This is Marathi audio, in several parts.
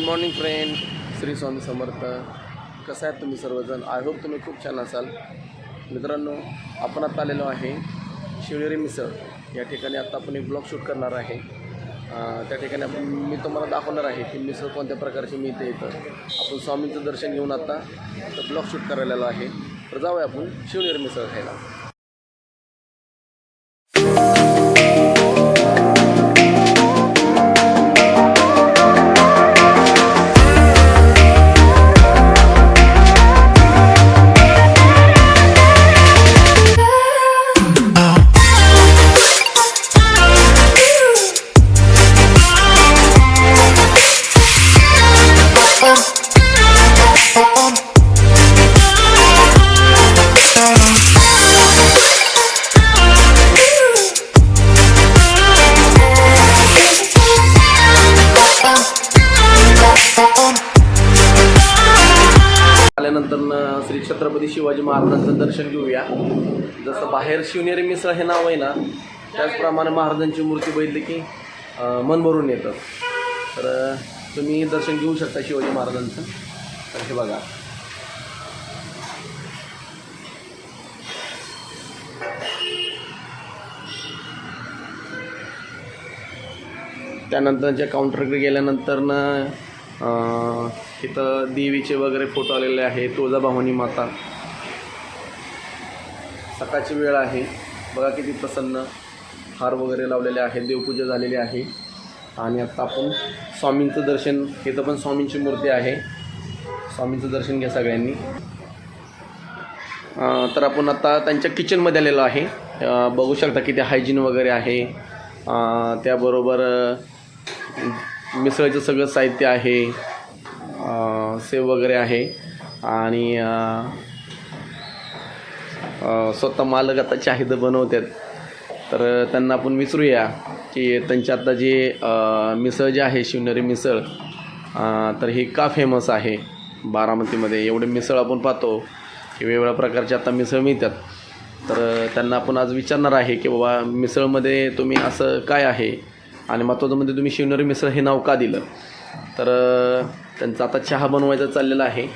Good morning friend Shri Swami Samarth. कसं आहेत तुम्ही सर्वजण? आय होप तुम्ही खूप छान असाल. मित्रांनो आपण आता आलेलो आहे शिवनेरी मिसळ. या ठिकाणी आता आपण एक ब्लॉग शूट करणार आहे. त्या ठिकाणी आपण मी तुम्हाला दाखवणार आहे की मिसळ कोणत्या प्रकारची मिळते येतं आपण स्वामींचं दर्शन घेऊन आता ब्लॉग शूट करायला आहे. तर जाऊया आपण शिवनेरी मिसळ खायला. श्री छत्रपती शिवाजी महाराजांचं दर्शन घेऊया. जसं बाहेर शिवनेरी मिसळ हे नाव आहे ना त्याचप्रमाणे महाराजांची मूर्ती बघितली की मन भरून येतं. तर तुम्ही दर्शन घेऊ शकता शिवाजी महाराजांचं. तर हे बघा. त्यानंतरच्या काउंटरकडे गेल्यानंतर ना इथं देवीचे वगैरे फोटो आलेले आहे तुळजाभवानी माता. सकाळची वेळ आहे. बघा किती प्रसन्न हार वगैरे लावलेले आहेत देवपूजा झालेली आहे. आणि आता आपण स्वामींचं दर्शन इथं पण स्वामींची मूर्ती आहे. स्वामींचं दर्शन घ्या सगळ्यांनी. तर आपण आता त्यांच्या किचनमध्ये आलेलो आहे. बघू शकता किती हायजीन वगैरे आहे. त्याबरोबर मिसळचं सगळं साहित्य आहे सेव वगैरे आहे. आणि स्वतः मालक आता चाहिदं बनवतात तर त्यांना आपण विचारूया की त्यांच्या आता जे मिसळ जे आहे शिवनेरी मिसळ तर ही का फेमस आहे? बारामतीमध्ये एवढे मिसळ आपण पाहतो की वेगवेगळ्या प्रकारचे आता मिसळ मिळतात. तर त्यांना आपण आज विचारणार आहे की बाबा मिसळमध्ये तुम्ही असं काय आहे? आणि महत्त्वाचं म्हणजे तुम्ही शिवनेरी मिसळ हे नाव का दिलं? तर त्यांचा आता चहा बनवायचा चाललेला आहे.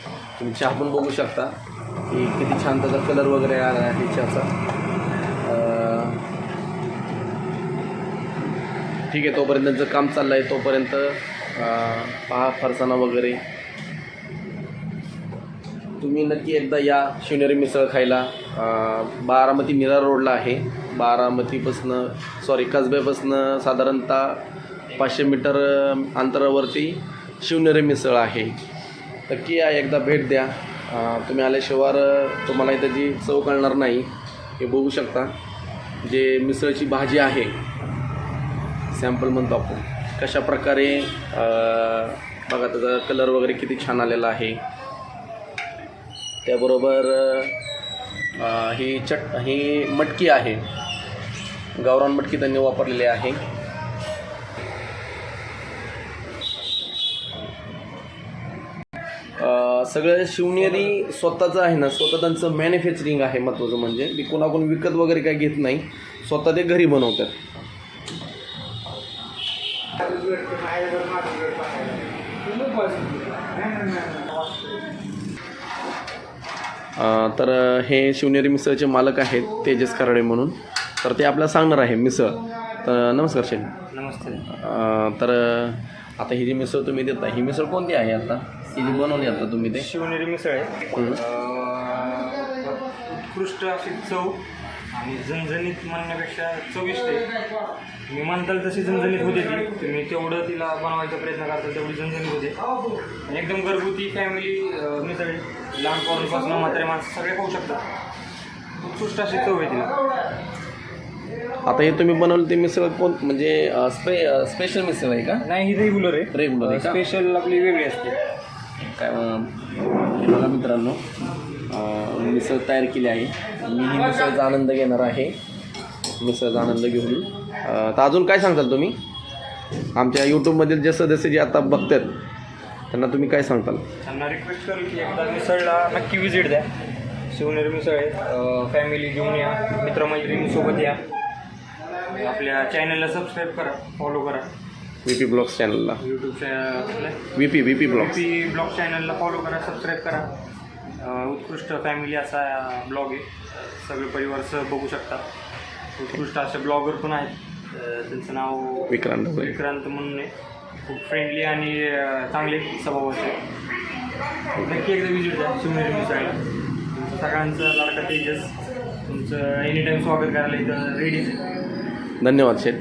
तुम्ही चहा पण बघू शकता. की किती छान त्याचा कलर वगैरे आला आहे चहाचा. ठीक आहे तोपर्यंत त्यांचं काम चाललं आहे तोपर्यंत पहा फरसाणा वगैरे. तुम्ही नक्की एकदा या शिवनेरी मिसळ खायला. बारामती मिरा रोडला आहे. बारामतीपासनं सॉरी कसब्यापासनं साधारणतः पाचशे मीटर अंतरावरती शिवनेरी मिसळ आहे. नक्की या एकदा भेट द्या. तुम्ही आल्याशिवाय तुम्हाला इथं जी चव कळणार नाही हे बघू शकता. जे मिसळची भाजी आहे सॅम्पल म्हणतो आपण कशा प्रकारे बघा त्याचा कलर वगैरे किती छान आलेला आहे. त्याबरोबर ही चट ही मटकी आहे. गावरान मटकी त्यांनी वापरलेली आहे. सगळं शिवनेरी स्वतःचं आहे ना स्वतः त्यांचं मॅन्युफॅक्चरिंग आहे महत्त्वाचं म्हणजे. मी कोणाकडून विकत वगैरे काही घेत नाही स्वतः ते घरी बनवतात. तर हे शिवनेरी मिसळचे मालक आहेत तेजस कराडे म्हणून. तर ते आपल्याला सांगणार आहे मिसळ. तर नमस्कार शेठ. नमस्ते. अ, तर आता ही जी मिसळ तुम्ही देता ही मिसळ कोणती आहे आता? ही जी बनवली आता तुम्ही ते? शिवनेरी मिसळ आहे. उत्कृष्ट अशी चव आणि झणझणीत म्हणण्यापेक्षा चविष्ट आहे. मी म्हणताल तशी झणझणीत होते ती. तुम्ही तेवढं तिला बनवायचा प्रयत्न करताल तेवढी झणझणीत होते. एकदम घरगुती फॅमिली मिसळ आहे. लहान म्हातारे माणसं सगळे खाऊ शकतात. उत्कृष्ट अशी चव आहे तिला. आता हे तुम्ही बनवलं ते मिसळ कोण म्हणजे स्पे स्पेशल मिसळ आहे का? नाही ही रेग्युलर आहे. रेग्युलर आहे स्पेशल आपली वेगळी असते. काय बघा मित्रांनो. मिसळ तयार केली आहे. मी ही मिसळचा आनंद घेणार आहे. मिसळचा आनंद घेऊन. तर अजून काय सांगताल तुम्ही? आमच्या यूट्यूबमधील जे सदस्य जे आता बघतात त्यांना तुम्ही काय सांगताल? त्यांना रिक्वेस्ट करू की एकदा मिसळला नक्की विजिट द्या. शिवनेरी मिसळ आहे. फॅमिली घेऊन या. मित्रमैत्रिणीसोबत या. आपल्या चॅनलला सबस्क्राईब करा. फॉलो करा. व्ही पी ब्लॉग्स चॅनलला यूट्यूबच्या V P V P blogs P blog चॅनलला फॉलो करा सबस्क्राईब करा. उत्कृष्ट फॅमिली असा ब्लॉग आहे. सगळे परिवारसह बघू शकता. उत्कृष्ट असे ब्लॉगर पण आहेत. त्यांचं नाव विक्रांत विक्रांत म्हणून आहे खूप फ्रेंडली आणि चांगले चांगले स्वभावाचे नक्की एकदा विजिट द्या शिवनेरी मिसळला तुमचं सगळ्यांचं लाडका तेजस. तुमचं एनी टाईम स्वागत करायला इथं रेडीच धन्यवाद शेठ.